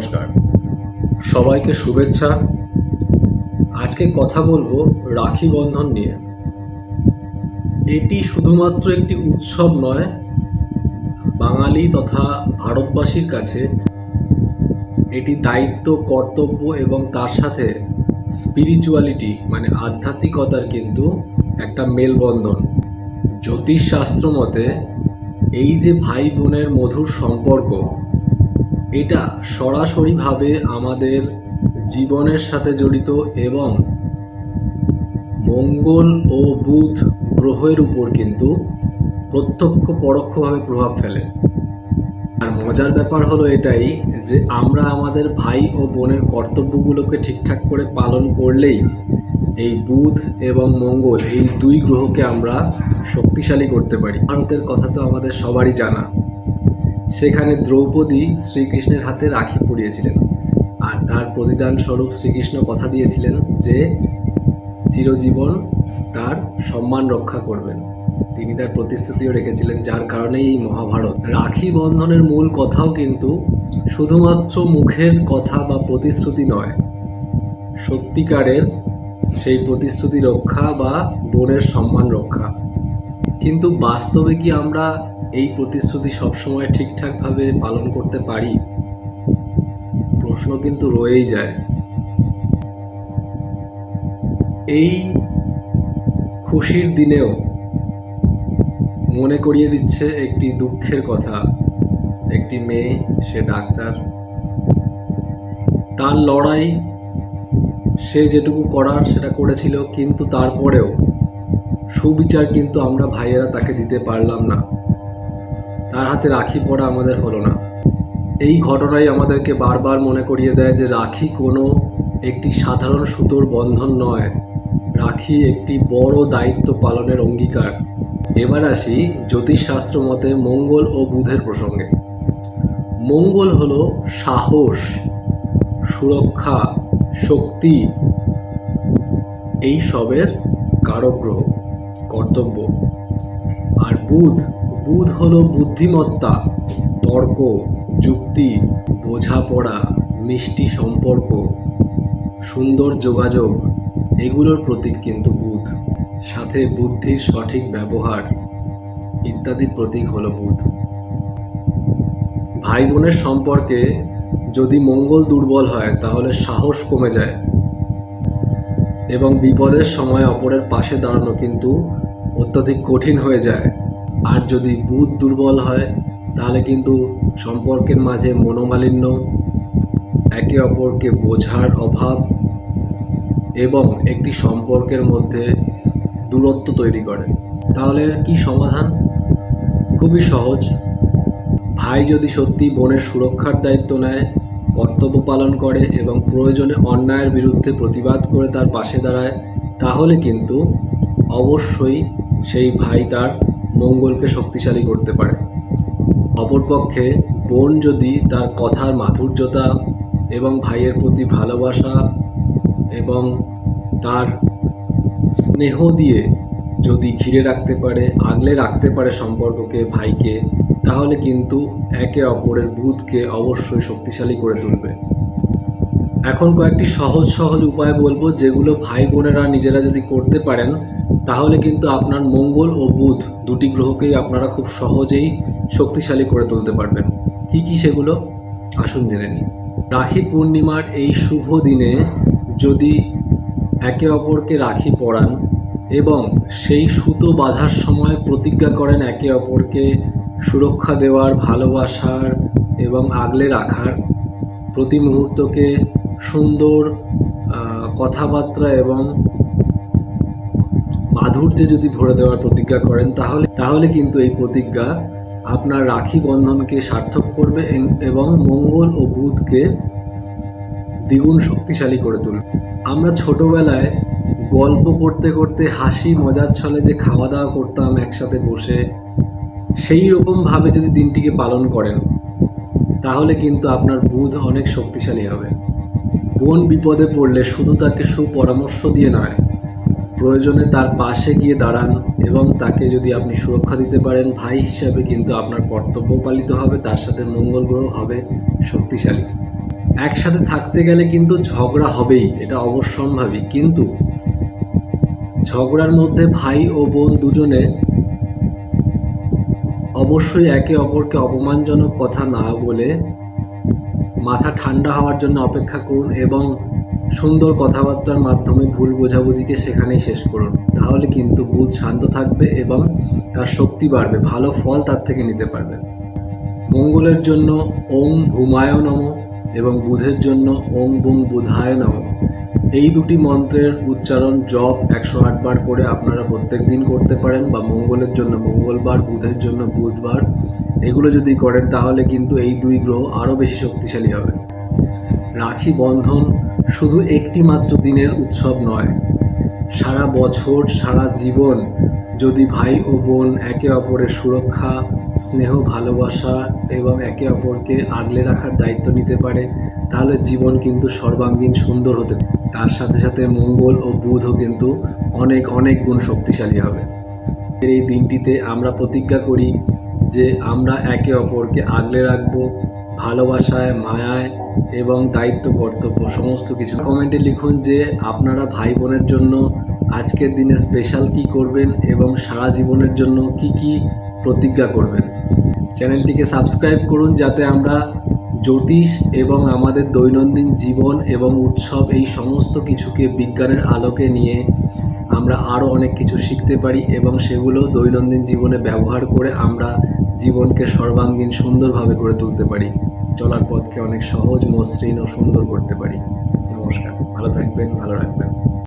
নমস্কার। সবাইকে শুভেচ্ছা। আজকে কথা বলব রাখি বন্ধন নিয়ে। এটি শুধুমাত্র একটি উৎসব নয়, বাঙালি তথা ভারতবাসীর কাছে। এটি দায়িত্ব, কর্তব্য এবং তার সাথে স্পিরিচুয়ালিটি মানে আধ্যাত্মিকতার কিন্তু একটা মেলবন্ধন। জ্যোতিষশাস্ত্র মতে, এই যে ভাই বোনের মধুর সম্পর্ক এটা সরাসরিভাবে আমাদের জীবনের সাথে জড়িত এবং মঙ্গল ও বুধ গ্রহের উপর কিন্তু প্রত্যক্ষ পরোক্ষভাবে প্রভাব ফেলে। আর মজার ব্যাপার হলো এটাই যে আমরা আমাদের ভাই ও বোনের কর্তব্যগুলোকে ঠিকঠাক করে পালন করলেই এই বুধ এবং মঙ্গল এই দুই গ্রহকে আমরা শক্তিশালী করতে পারি। ভারতের কথা তো আমাদের সবারই জানা। সেখানে দ্রৌপদী শ্রীকৃষ্ণের হাতে রাখি পরিয়েছিলেন। আর তার প্রতিদান স্বরূপ শ্রীকৃষ্ণ কথা দিয়েছিলেন যে, চিরজীবন তার সম্মান রক্ষা করবেন। তিনি তার প্রতিশ্রুতিও রেখেছিলেন, যার কারণেই এই মহাভারত। রাখি বন্ধনের মূল কথাও কিন্তু শুধুমাত্র মুখের কথা বা প্রতিশ্রুতি নয়, সত্যিকারের সেই প্রতিশ্রুতি রক্ষা বা বোনের সম্মান রক্ষা। কিন্তু বাস্তবে কি আমরা এই প্রতিশ্রুতি সবসময় ঠিকঠাকভাবে পালন করতে পারি? প্রশ্ন কিন্তু রয়েই যায়। এই খুশির দিনেও মনে করিয়ে দিচ্ছে একটি দুঃখের কথা। একটি মেয়ে, সে ডাক্তার। তার লড়াই সে যেটুকু করার সেটা করেছিল, কিন্তু তারপরেও সুবিচার কিন্তু আমরা ভাইয়েরা তাকে দিতে পারলাম না। তার হাতে রাখি পরা আমাদের হলো না। এই ঘটনাই আমাদেরকে বারবার মনে করিয়ে দেয় যে রাখি কোনো একটি সাধারণ সুতোর বন্ধন নয়। রাখি একটি বড় দায়িত্ব পালনের অঙ্গীকার। এবার আসি জ্যোতিষশাস্ত্র মতে মঙ্গল ও বুধের প্রসঙ্গে। মঙ্গল হলো সাহস, সুরক্ষা, শক্তি। এই সবের কারক গ্রহ কর্তব্য। আর বুধ বুধ হলো বুদ্ধিমত্তা, তর্ক, যুক্তি, বোঝাপড়া, মিষ্টি সম্পর্ক, সুন্দর যোগাযোগ, এগুলোর প্রতীক কিন্তু বুধ। সাথে বুদ্ধির সঠিক ব্যবহার ইত্যাদির প্রতীক হল বুধ। ভাই বোনের সম্পর্কে যদি মঙ্গল দুর্বল হয়, তাহলে সাহস কমে যায় এবং বিপদের সময় অপরের পাশে দাঁড়ানো কিন্তু অত্যধিক কঠিন হয়ে যায়। আর যদি বুধ দুর্বল হয়, তাহলে কিন্তু সম্পর্কের মাঝে মনোমালিন্য, একে অপরকে বোঝার অভাব এবং একটি সম্পর্কের মধ্যে দূরত্ব তৈরি করে। তাহলে এর কী সমাধান? খুবই সহজ। ভাই যদি সত্যি বোনের সুরক্ষার দায়িত্ব নেয়, কর্তব্য পালন করে এবং প্রয়োজনে অন্যায়ের বিরুদ্ধে প্রতিবাদ করে তার পাশে দাঁড়ায়, তাহলে কিন্তু অবশ্যই সেই ভাই তার মঙ্গলকে শক্তিশালী করতে পারে। অপরপক্ষে, বোন যদি তার কথার মাধুর্যতা এবং ভাইয়ের প্রতি ভালোবাসা এবং তার স্নেহ দিয়ে যদি ঘিরে রাখতে পারে, আগলে রাখতে পারে সম্পর্ককে, ভাইকে, তাহলে কিন্তু একে অপরের বুধকে অবশ্যই শক্তিশালী করে তুলবে। এখন কয়েকটি সহজ সহজ উপায় বলব, যেগুলো ভাই বোনেরা নিজেরা যদি করতে পারেন, তাহলে কিন্তু আপনার মঙ্গল ও বুধ দুটি গ্রহকেই আপনারা খুব সহজেই শক্তিশালী করে তুলতে পারবেন। কি কি সেগুলো? আসুন জেনে নিই। রাখি পূর্ণিমার এই শুভ দিনে যদি একে অপরকে রাখি পরান এবং সেই সুতো বাঁধার সময় প্রতিজ্ঞা করেন একে অপরকে সুরক্ষা দেওয়ার, ভালোবাসার এবং আগলে রাখার, প্রতি মুহূর্তকে সুন্দর কথাবার্তা এবং মাধুর্যে যদি ভরে দেওয়ার প্রতিজ্ঞা করেন, তাহলে তাহলে কিন্তু এই প্রতিজ্ঞা আপনার রাখি বন্ধনকে সার্থক করবে এবং মঙ্গল ও বুধকে দ্বিগুণ শক্তিশালী করে তুলবে। আমরা ছোটবেলায় গল্প করতে করতে হাসি, মজার ছলে যে খাওয়া দাওয়া করতাম একসাথে বসে, সেই রকমভাবে যদি দিনটিকে পালন করেন, তাহলে কিন্তু আপনার বুধ অনেক শক্তিশালী হবে। বোন বিপদে পড়লে শুধু তাকে সুপরামর্শ দিয়ে নয়, প্রয়োজনে তার পাশে গিয়ে দাঁড়ান এবং তাকে যদি আপনি সুরক্ষা দিতে পারেন, ভাই হিসাবে কিন্তু আপনার কর্তব্য পালিত হবে, তার সাথে মঙ্গল গ্রহ হবে, শক্তিশালী। একসাথে থাকতে গেলে কিন্তু ঝগড়া হবেই, এটা অবশ্যম্ভাবী। কিন্তু ঝগড়ার মধ্যে ভাই ও বোন দুজনে অবশ্যই একে অপরকে অপমানজনক কথা না বলে মাথা ঠান্ডা হওয়ার জন্য অপেক্ষা করুন এবং সুন্দর কথাবার্তার মাধ্যমে ভুল বোঝাবুঝিকে সেখানেই শেষ করুন। তাহলে কিন্তু বুধ শান্ত থাকবে এবং তার শক্তি বাড়বে, ভালো ফল তার থেকে নিতে পারবে। মঙ্গলের জন্য ওম ভূমায় নম এবং বুধের জন্য ওম বুং বুধায় নম। এই দুটি মন্ত্রের উচ্চারণ জপ একশো বার করে আপনারা প্রত্যেক দিন করতে পারেন, বা মঙ্গলের জন্য মঙ্গলবার, বুধের জন্য বুধবার। এগুলো যদি করেন, তাহলে কিন্তু এই দুই গ্রহ আরও বেশি শক্তিশালী হবে। রাখি বন্ধন শুধু একটি মাত্র দিনের উৎসব নয়, সারা বছর, সারা জীবন যদি ভাই ও বোন একে অপরের সুরক্ষা স্নেহ, ভালোবাসা এবং একে অপরকে আগলে রাখার দায়িত্ব নিতে পারে, তাহলে জীবন কিন্তু সর্বাঙ্গীন সুন্দর হতে তার সাথে সাথে মঙ্গল ও বুধও কিন্তু অনেক অনেক গুণ শক্তিশালী হবে। এই দিনটিতে আমরা প্রতিজ্ঞা করি যে আমরা একে অপরকে আগলে রাখব, ভালোবাসায়, মায়ায় এবং দায়িত্ব, কর্তব্য, সমস্ত কিছু। কমেন্টে লিখুন যে আপনারা ভাই বোনের জন্য আজকের দিনে স্পেশাল কি করবেন এবং সারা জীবনের জন্য কি কি প্রতিজ্ঞা করবেন। চ্যানেলটিকে সাবস্ক্রাইব করুন যাতে আমরা জ্যোতিষ এবং আমাদের দৈনন্দিন জীবন এবং উৎসব এই সমস্ত কিছুকে বিজ্ঞানের আলোকে নিয়ে আমরা আরও অনেক কিছু শিখতে পারি এবং সেগুলো দৈনন্দিন জীবনে ব্যবহার করে আমরা জীবনকে সর্বাঙ্গীন সুন্দরভাবে গড়ে তুলতে পারি। চলার পথকে অনেক সহজ, মসৃণ ও সুন্দর করতে পারি। নমস্কার। ভালো থাকবেন, ভালো রাখবেন।